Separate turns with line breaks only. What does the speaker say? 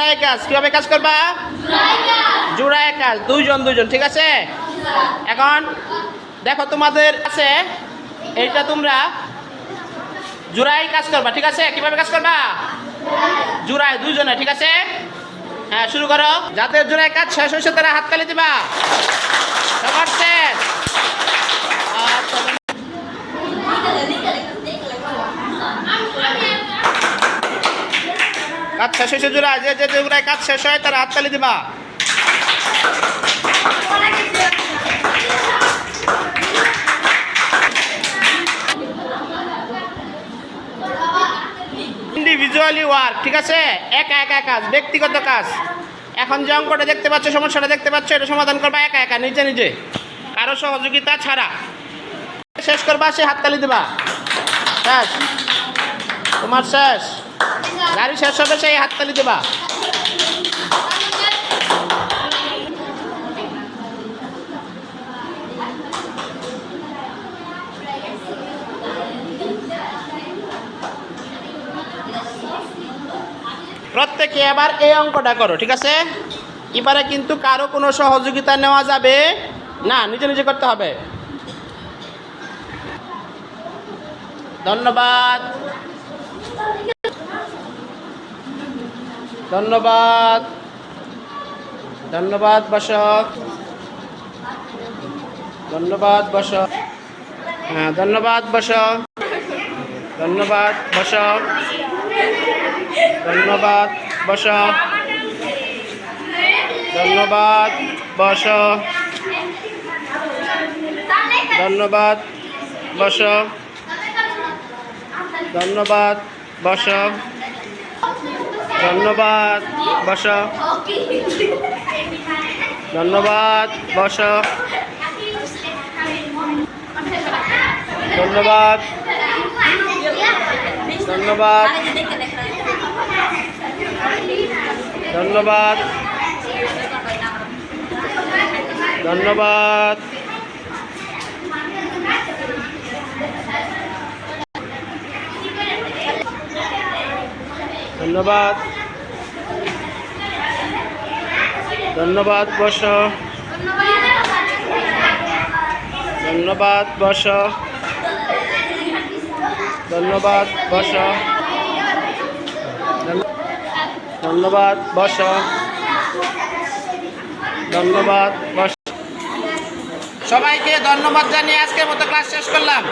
জোড়ায় কাজ, কীভাবে কাজ করবা? জোড়ায় কাজ, দুইজন দুইজন, ঠিক আছে? এখন, দেখো তোমাদের আছে, এইটা তোমরা জোড়ায় কাজ করবা, ঠিক আছে? কীভাবে কাজ করবা? জোড়ায় দুইজনে, ঠিক আছে? হ্যাঁ শুরু করো। যাদের জোড়ায় কাজ শেষ হয়েছে, তারা হাততালি দিবা। শেষ। কাজ শেষ হয়েছে, জোড়া যে যে জোড়ায় কাজ শেষ হয়, তারা হাততালি দিবা। ইন্ডিভিজুয়ালি ওয়ার্ক ঠিক আছে? একা একা কাজ, ব্যক্তিগত কাজ। এখন যে অঙ্কটা দেখতে পাচ্ছ, সমস্যাটা দেখতে পাচ্ছ, এটা সমাধান করবা একা একা, নিজে নিজে। কারও সহযোগিতা ছাড়া। শেষ করবা, সে হাততালি দিবা। শেষ। তোমার শেষ। গাড়ি শেষ হবে, সেই হাততালি দিবা। প্রত্যেকে এবার এই অঙ্কটা করো, ঠিক আছে? এবারে কিন্তু কারও কোনো সহযোগিতা নেওয়া যাবে না, নিজে নিজে করতে হবে। ধন্যবাদ। ধন্যবাদ। ধন্যবাদ, বসক। ধন্যবাদ, বসক। হ্যাঁ ধন্যবাদ, বসক। ধন্যবাদ বসক। ধন্যবাদ বস ধন্যবাদ বস ধন্যবাদ বস ধন্যবাদ বস ধন্যবাদ বস। ধন্যবাদ বস। ধন্যবাদ। ধন্যবাদ। ধন্যবাদ। ধন্যবাদ। ধন্যবাদ। ধন্যবাদ, বস। ধন্যবাদ বস। ধন্যবাদ বস। ধন্যবাদ বস। ধন্যবাদ, বস। সবাইকে ধন্যবাদ জানিয়ে আজকের মতো ক্লাস শেষ করলাম।